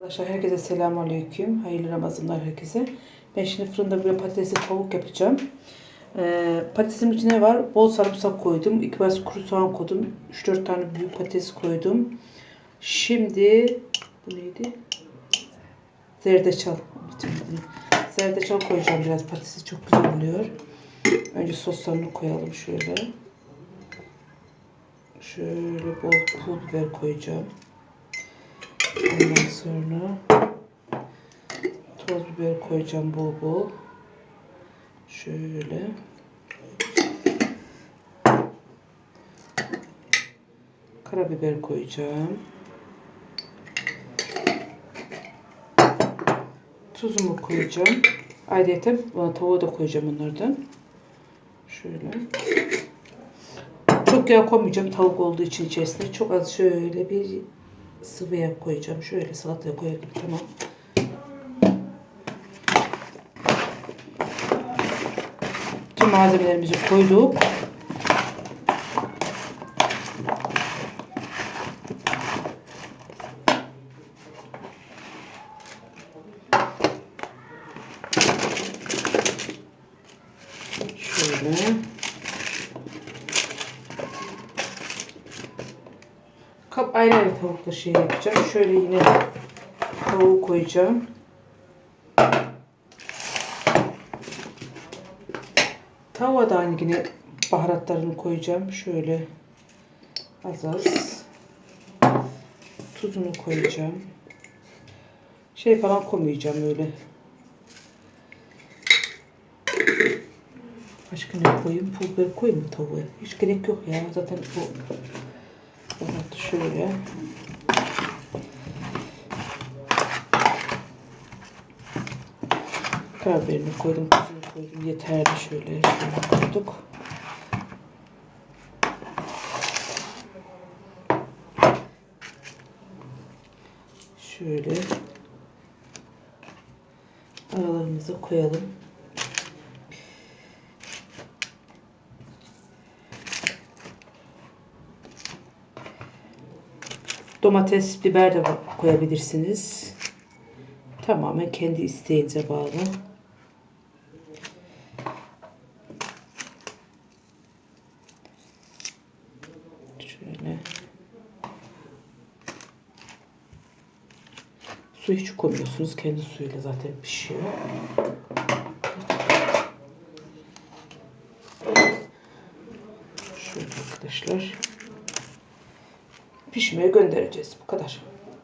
Arkadaşlar herkese selamun aleyküm. Hayırlı Ramazanlar herkese. Ben şimdi fırında böyle patatesli tavuk yapacağım. Ee, patatesin içine var. Bol sarımsak koydum. 2 baş kuru soğan koydum. 3-4 tane büyük patates koydum. Şimdi bu neydi? Zerdeçal. Zerdeçal koyacağım biraz. Patatesi çok güzel oluyor. Önce soslarını koyalım şöyle. Şöyle bol pul biber koyacağım. Ondan sonra toz biber koyacağım bol bol. Şöyle. Karabiber koyacağım. Tuzumu koyacağım. Ayrıca tavuğu da koyacağım onlardan. Şöyle. Çok yağ koymayacağım tavuk olduğu için içerisinde. Çok az şöyle bir sıvı yağ koyacağım. Şöyle salataya gibi tamam. Tüm malzemelerimizi koyduk. Şöyle. Kap ayrı ayrı tavukla şey yapacağım. Şöyle yine tavuğu koyacağım. Tavuğa da aynı yine baharatlarını koyacağım. Şöyle az az. Tuzunu koyacağım. Şey falan koymayacağım öyle. Başka ne koyayım? Pul biber koyayım mı tavuğa? Hiç gerek yok ya. Zaten bu şöyle. Karabiberini koydum, tuzunu koydum. Yeterli şöyle, şöyle koyduk. Şöyle aralarımıza koyalım. Domates, biber de koyabilirsiniz. Tamamen kendi isteğinize bağlı. Şöyle. Su hiç koymuyorsunuz. Kendi suyuyla zaten pişiyor. Şöyle arkadaşlar. Pişmeye göndereceğiz. Bu kadar.